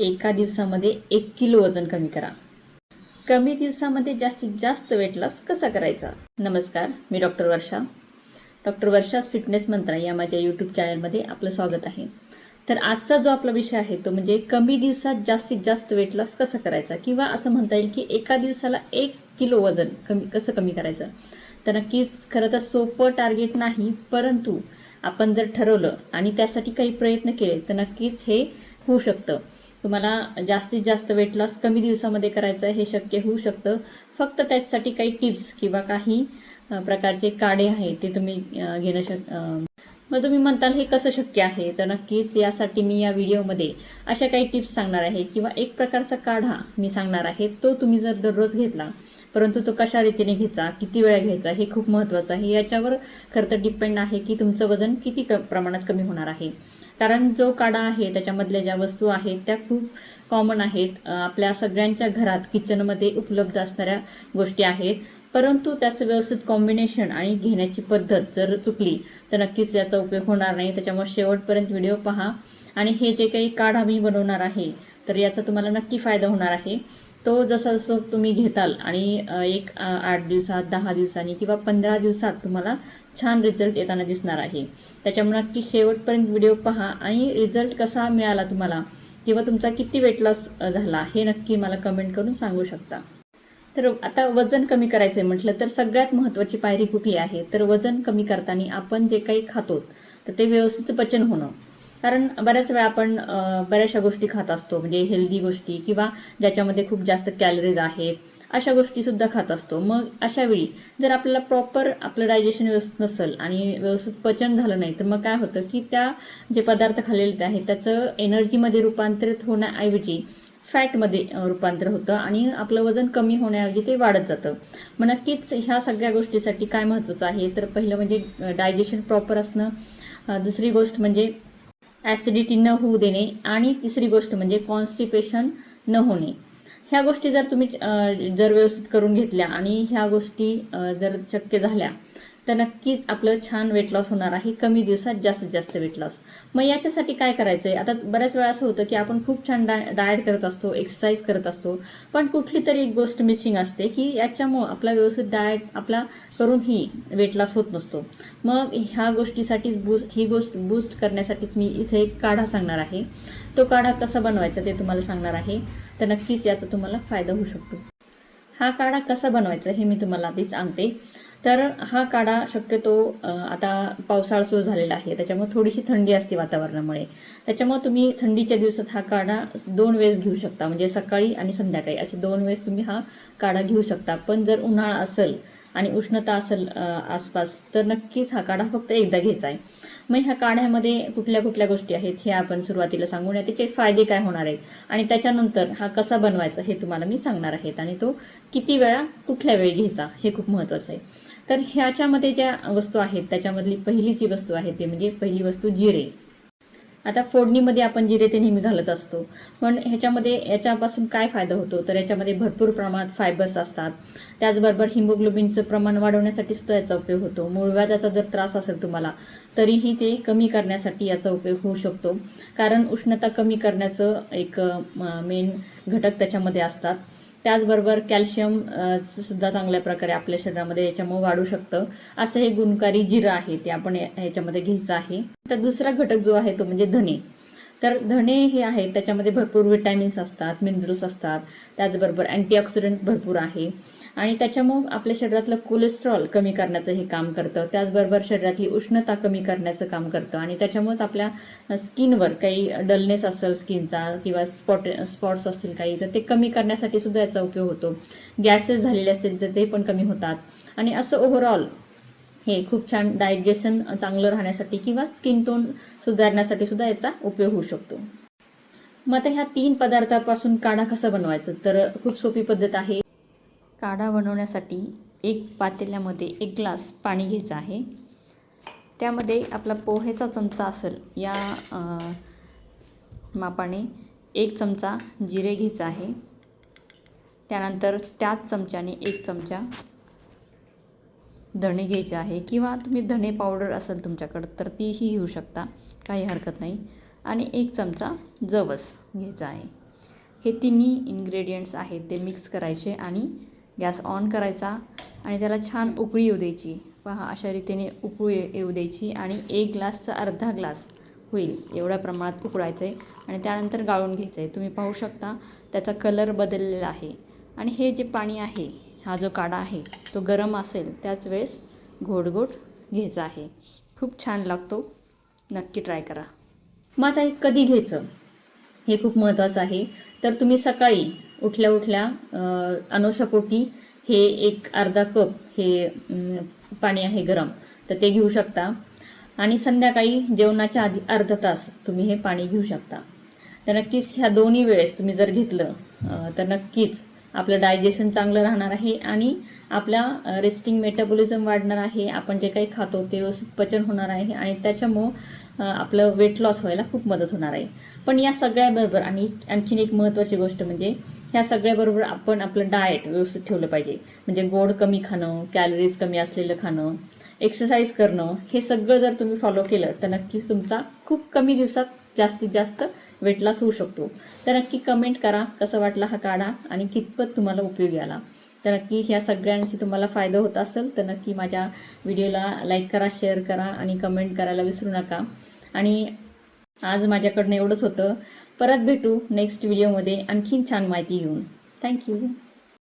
एका दिवसामध्ये एक किलो वजन कमी करा. कमी दिवसामध्ये जास्तीत जास्त वेट लॉस कसा करायचा? नमस्कार मी डॉक्टर वर्षा. डॉक्टर वर्षास फिटनेस मंत्रा या माझ्या यूट्यूब चॅनलमध्ये आपलं स्वागत आहे. तर आजचा जो आपला विषय आहे तो म्हणजे कमी दिवसात जास्तीत जास्त वेट लॉस कसा करायचा? किंवा असं म्हणता येईल की एका दिवसाला एक किलो वजन कमी कसं कमी करायचं? तर नक्कीच खरं तर सोपं टार्गेट नाही परंतु आपण जर ठरवलं आणि त्यासाठी काही प्रयत्न केले तर नक्कीच हे होऊ शकतं. तुम्हाला जास्तीत जास्त वेट लॉस कमी दिवसामध्ये करायचं आहे हे शक्य होऊ शकतं. फक्त त्याच्यासाठी काही टिप्स किंवा काही प्रकारचे काढे आहेत ते तुम्ही घेणं शक मग तुम्ही म्हणताल हे कसं शक्य आहे? तर नक्कीच यासाठी मी या व्हिडिओमध्ये अशा काही टिप्स सांगणार आहे किंवा एक प्रकारचा काढा मी सांगणार आहे. तो तुम्ही जर दररोज घेतला परंतु तो कशा रीतीने घ्यायचा किती वेळा घ्यायचा हे खूप महत्त्वाचं आहे. याच्यावर खरं तर डिपेंड आहे की तुमचं वजन किती क प्रमाणात कमी होणार आहे. कारण जो काढा आहे त्याच्यामधल्या ज्या वस्तू आहेत त्या खूप कॉमन आहेत. आपल्या सगळ्यांच्या घरात किचनमध्ये उपलब्ध असणाऱ्या गोष्टी आहेत. परंतु त्याचं व्यवस्थित कॉम्बिनेशन आणि घेण्याची पद्धत जर चुकली तर नक्कीच याचा उपयोग होणार नाही. त्याच्यामुळे शेवटपर्यंत व्हिडिओ पहा. आणि हे जे काही काढा मी बनवणार आहे तर याचा तुम्हाला नक्की फायदा होणार आहे. तो जसा जसं तुम्ही घेताल आणि एक आठ दिवसात दहा दिवसांनी किंवा पंधरा दिवसात तुम्हाला छान रिझल्ट येताना दिसणार आहे. त्याच्यामुळे नक्की शेवटपर्यंत व्हिडिओ पहा आणि रिझल्ट कसा मिळाला तुम्हाला किंवा तुमचा किती वेट लॉस झाला हे नक्की मला कमेंट करून सांगू शकता. तर आता वजन कमी करायचं आहे म्हटलं तर सगळ्यात महत्त्वाची पायरी कुठली आहे? तर वजन कमी करताना आपण जे काही खातो तर ते व्यवस्थित पचन होणं. कारण बऱ्याच वेळा आपण बऱ्याचशा गोष्टी खात असतो म्हणजे हेल्दी गोष्टी किंवा ज्याच्यामध्ये खूप जास्त कॅलरीज आहेत अशा गोष्टी सुद्धा खात असतो. मग अशा वेळी जर आपल्याला प्रॉपर आपलं डायजेशन व्यवस्थित नसेल आणि व्यवस्थित पचन झालं नाही तर मग काय होतं की त्या जे पदार्थ खाल्लेले आहेत त्याचं एनर्जीमध्ये रूपांतरित होण्याऐवजी फॅटमध्ये रूपांतर होतं आणि आपलं वजन कमी होण्याऐवजी ते वाढत जातं. मग नक्कीच ह्या सगळ्या गोष्टीसाठी काय महत्त्वाचं आहे? तर पहिलं म्हणजे डायजेशन प्रॉपर असणं. दुसरी गोष्ट म्हणजे ॲसिडिटी न होऊ देणे आणि तिसरी गोष्ट म्हणजे कॉन्स्टिपेशन न होणे. ह्या गोष्टी जर तुम्ही जर व्यवस्थित करून घेतल्या आणि ह्या गोष्टी जर शक्य झाल्या तर नक्कीच आपलं छान वेट लॉस होणार आहे. कमी दिवसात जास्तीत जास्त वेट लॉस मग याच्यासाठी काय करायचं आहे आता बऱ्याच वेळा असं होतं की आपण खूप छान डाय डाएट करत असतो एक्सरसाइज करत असतो. पण कुठली तरी एक गोष्ट मिसिंग असते की याच्यामुळं आपला व्यवस्थित डाएट आपला करूनही वेट लॉस होत नसतो. मग ह्या गोष्टीसाठीच बूस्ट ही गोष्ट बूस्ट करण्यासाठीच मी इथे एक काढा सांगणार आहे. तो काढा कसा बनवायचा ते तुम्हाला सांगणार आहे. तर नक्कीच याचा तुम्हाला फायदा होऊ शकतो. हा काढा कसा बनवायचा हे मी तुम्हाला आधी सांगते. तर हा काढा शक्यतो आता पावसाळा सुरू झालेला आहे. त्याच्यामुळे थोडीशी थंडी असते वातावरणामुळे. त्याच्यामुळे तुम्ही थंडीच्या दिवसात हा काढा दोन वेळेस घेऊ शकता. म्हणजे सकाळी आणि संध्याकाळी असे दोन वेळेस तुम्ही हा काढा घेऊ शकता. पण जर उन्हाळा असेल आणि उष्णता असेल आसपास तर नक्कीच हा काढा फक्त एकदा घ्यायचा आहे. मग ह्या काढ्यामध्ये कुठल्या कुठल्या गोष्टी आहेत हे आपण सुरुवातीला सांगून या. त्याचे फायदे काय होणार आहेत? आणि त्याच्यानंतर हा कसा बनवायचा हे तुम्हाला मी सांगणार आहेत आणि तो किती वेळा कुठल्या वेळी घ्यायचा हे खूप महत्त्वाचं आहे. तर ह्याच्यामध्ये ज्या वस्तू आहेत त्याच्यामधली पहिली जी वस्तू आहे ती म्हणजे पहिली वस्तू जिरे. आता फोडणीमध्ये आपण जिरे ते नेहमी घालत असतो. पण ह्याच्यामध्ये याच्यापासून काय फायदा होतो? तर याच्यामध्ये भरपूर प्रमाणात फायबर्स असतात. त्याचबरोबर हिमोग्लोबिनचं प्रमाण वाढवण्यासाठी सुद्धा याचा उपयोग होतो. मूळव्याजाचा जर त्रास असेल तुम्हाला तरीही ते कमी करण्यासाठी याचा उपयोग होऊ शकतो. कारण उष्णता कमी करण्याचं एक मेन घटक त्याच्यामध्ये असतात. त्याचबरोबर कॅल्शियम सुद्धा चांगल्या प्रकारे आपल्या शरीरामध्ये याच्यामुळे वाढू शकतं. असं हे गुणकारी जिरं आहे ते आपण याच्यामध्ये ह्याच्यामध्ये घ्यायचं आहे. तर दुसरा घटक जो आहे तो म्हणजे धने. तर धणे हे आहेत त्याच्यामध्ये भरपूर विटॅमिन्स असतात मिनरल्स असतात. त्याचबरोबर अँटीऑक्सिडंट भरपूर आहे. आणि त्याच्यामुळं आपल्या शरीरातलं कोलेस्ट्रॉल कमी करण्याचं हे काम करतं. त्याचबरोबर शरीरातली उष्णता कमी करण्याचं काम करतं. आणि त्याच्यामुळेच आपल्या स्किनवर काही डलनेस असेल स्किनचा किंवा स्पॉट स्पॉट्स असतील काही तर ते कमी करण्यासाठी सुद्धा याचा उपयोग होतो. गॅसेस झालेले असतील तर ते पण कमी होतात. आणि असं ओव्हरऑल हे खूप छान डायजेशन चांगलं राहण्यासाठी किंवा स्किन टोन सुधारण्यासाठी सुद्धा याचा उपयोग होऊ शकतो. मग आता ह्या तीन पदार्थापासून काढा कसा बनवायचा? तर खूप सोपी पद्धत आहे. काढा बनवण्यासाठी एक पातेल्यामध्ये एक ग्लास पाणी घ्यायचं आहे. त्यामध्ये आपला पोहेचा चमचा असेल या मापाने एक चमचा जिरे घ्यायचा आहे. त्यानंतर त्याच चमच्याने एक चमचा धणे घ्यायचे आहे. किंवा तुम्ही धणे पावडर असेल तुमच्याकडं तर तीही घेऊ शकता काही हरकत नाही. आणि एक चमचा जवस घ्यायचा आहे. हे तिन्ही इन्ग्रेडियंट्स आहेत ते मिक्स करायचे आणि गॅस ऑन करायचा आणि त्याला छान उकळी येऊ द्यायची. पहा अशा रीतीने उकळू येऊ द्यायची आणि एक ग्लासचा अर्धा ग्लास होईल एवढ्या प्रमाणात उकळायचं आहे आणि त्यानंतर गाळून घ्यायचं आहे तुम्ही पाहू शकता त्याचा कलर बदललेला आहे. आणि हे जे पाणी आहे हा जो काढा आहे तो गरम असेल त्याच वेळेस घोट घ्यायचा आहे. खूप छान लागतो. नक्की ट्राय करा. मग आता कधी घ्यायचं? हे खूप महत्त्वाचं आहे. तर तुम्ही सकाळी उठल्या उठल्या अ, हे एक अर्धा कप हे पाणी आहे गरम. तर ते घेऊ शकता. आणि संध्याकाळी जेवणाच्या आधी अर्धा तास तुम्ही हे पाणी घेऊ शकता. तर नक्कीच ह्या दोन्ही वेळेस तुम्ही जर घेतलं तर नक्कीच आपलं डायजेशन चांगलं राहणार आहे आणि आपल्या रेस्टिंग मेटाबॉलिझम वाढणार आहे आपण जे काही खातो ते व्यवस्थित पचन होणार आहे आणि त्याच्यामुळं आपलं वेट लॉस व्हायला खूप मदत होणार आहे. पण या सगळ्याबरोबर आणि आणखीन एक महत्त्वाची गोष्ट म्हणजे ह्या सगळ्याबरोबर आपण आपलं डाएट व्यवस्थित ठेवलं पाहिजे. म्हणजे गोड कमी खाणं कॅलरीज कमी असलेलं खाणं एक्सरसाइज करणं हे सगळं जर तुम्ही फॉलो केलं तर नक्कीच तुमचा खूप कमी दिवसात जास्तीत जास्त वेट लॉस होऊ शकतो. तर नक्की कमेंट करा कसा वाटला हा काढा आणि कितपत तुम्हाला उपयोगी आला तर नक्की ह्या सगळ्यांशी तुम्हाला फायदा होत असेल तर नक्की माझ्या व्हिडिओला लाईक करा शेअर करा आणि कमेंट करायला विसरू नका. आणि आज माझ्याकडनं एवढंच होतं. परत भेटू नेक्स्ट व्हिडिओमध्ये आणखीन छान माहिती घेऊन. थँक्यू